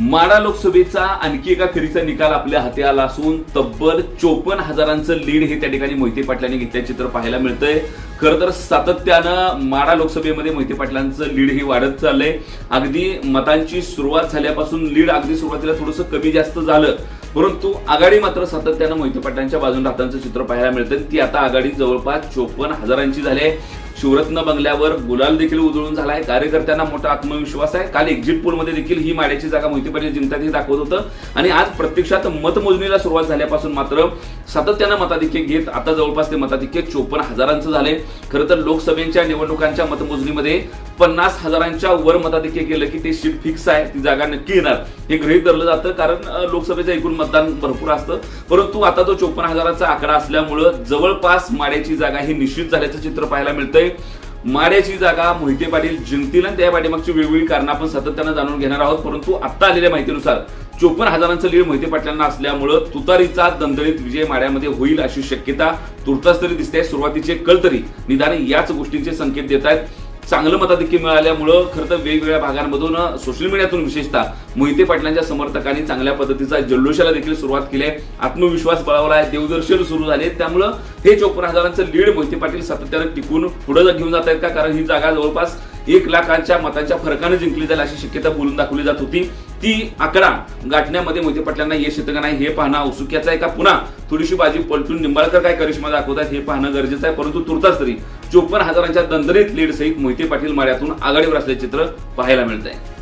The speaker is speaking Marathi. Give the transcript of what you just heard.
माडा लोकसभेचा आणखी एका फेरीचा निकाल आपल्या हाती आला असून तब्बल चोपन्न हजारांचं लीड हे त्या ठिकाणी मोहिते पाटलांनी घेतल्याचे चित्र पाहायला मिळतंय. खरं तर सातत्यानं माडा लोकसभेमध्ये मोहिते पाटलांचं लीड हे वाढत चाललंय. अगदी मतांची सुरुवात झाल्यापासून लीड अगदी सुरुवातीला थोडंसं कमी जास्त झालं. परंतु आघाडी मात्र सातत्यानं मोहिते पाटलांच्या बाजून राहतांचं चित्र पाहायला मिळतं ती आता आघाडी जवळपास चोपन्न हजारांची झाली आहे. शिवरत्न बंगल्यावर गुलाल देखील उधळून झालाय. कार्यकर्त्यांना मोठा आत्मविश्वास आहे. काल एक्झिट पोलमध्ये देखील ही माड्याची जागा मोहिते पाटील जिंकतात हे दाखवत होतं. आणि आज प्रत्यक्षात मतमोजणीला सुरुवात झाल्यापासून मात्र सातत्यानं मताधिक्य घेत आता जवळपास ते मताधिक्य चोपन्न हजारांचं झालंय. खरं तर लोकसभेच्या निवडणुकांच्या मतमोजणीमध्ये पन्नास हजारांच्या वर मताधिक्य गेलं की ते सीट फिक्स आहे. ती जागा नक्की येणार. हे गृहीत धरलं जातं कारण लोकसभेचं एकूण मतदान भरपूर असतं. परंतु आता तो चोपन्न हजाराचा आकडा असल्यामुळं जवळपास माड्याची जागा ही निश्चित झाल्याचं चित्र पाहायला मिळतंय. माड्याची जागा मोहिते पाटील जिंकतील आणि त्या पाठीमागची वेगवेगळी कारणं आपण सातत्यानं जाणून घेणार आहोत. परंतु आता आलेल्या माहितीनुसार चोपन्न हजारांचं लीड मोहिते पाटलांना असल्यामुळं तुतारीचा दणदणीत विजय माड्यामध्ये होईल अशी शक्यता तुर्तास तरी दिसते. सुरुवातीचे कल तरी निदान याच गोष्टींचे संकेत देत आहेत. चांगलं मताधिक्य मिळाल्यामुळं खरं तर वेगवेगळ्या भागांमधून सोशल मीडियातून विशेषतः मोहिते पाटलांच्या समर्थकांनी चांगल्या पद्धतीचा जल्लोषाला देखील सुरुवात केली आहे. आत्मविश्वास बळावला आहे. देवदर्शन सुरू झाले त्यामुळं हे चोपन्न हजारांचं लीड मोहिते पाटील सातत्यानं टिकून पुढे घेऊन जात आहेत का? कारण ही जागा जवळपास एक लाखांच्या मतांच्या फरकाने जिंकली जाईल अशी शक्यता बोलून दाखवली जात होती. ती आकडा गाठण्यामध्ये मोहिते पाटलांना यश येतं का नाही हे पाहणं औत्सुक्याचं आहे का? पुन्हा थोडीशी बाजी पलटून निंबाळकर काय करिश्मा दाखवतात हे पाहणं गरजेचं आहे. परंतु तुर्तास तरी चोपन्न हजारांच्या दंदरीत लीड सहित मोहिते पाटील माड्यातून आघाडीवर असल्याचे चित्र पाहायला मिळत आहे